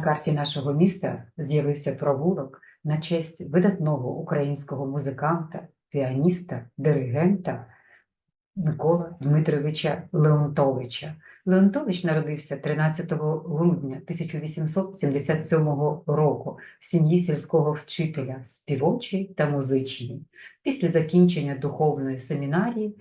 карті нашого міста з'явився провулок на честь видатного українського музиканта, піаніста, диригента Микола Дмитровича Леонтовича. Леонтович народився 13 грудня 1877 року в сім'ї сільського вчителя, співочий та музичний. Після закінчення духовної семінарії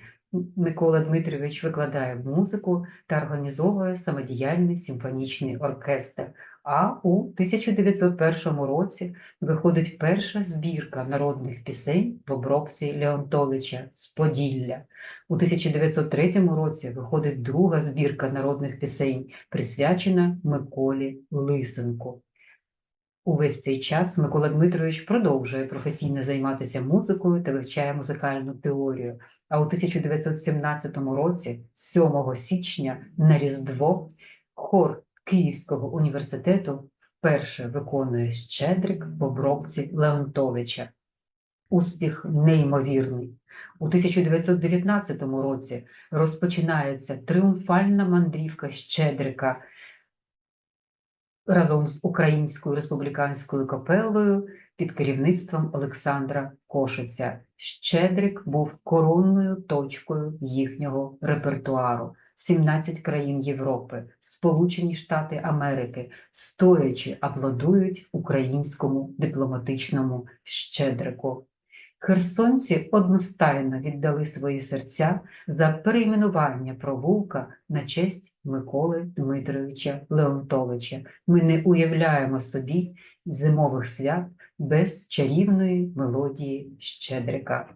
Микола Дмитрович викладає музику та організовує самодіяльний симфонічний оркестр. А у 1901 році виходить перша збірка народних пісень в обробці Леонтовича з Поділля. У 1903 році виходить друга збірка народних пісень, присвячена Миколі Лисенку. Увесь цей час Микола Дмитрович продовжує професійно займатися музикою та вивчає музикальну теорію. А у 1917 році, 7 січня, на Різдво, хор Київського університету вперше виконує Щедрик в обробці Леонтовича. Успіх неймовірний. У 1919 році розпочинається тріумфальна мандрівка Щедрика разом з Українською республіканською капелою під керівництвом Олександра Кошиця. Щедрик був коронною точкою їхнього репертуару. 17 країн Європи, Сполучені Штати Америки, стоячи аплодують українському дипломатичному щедрику. Херсонці одностайно віддали свої серця за перейменування провулка на честь Миколи Дмитровича Леонтовича. Ми не уявляємо собі зимових свят без чарівної мелодії Щедрика.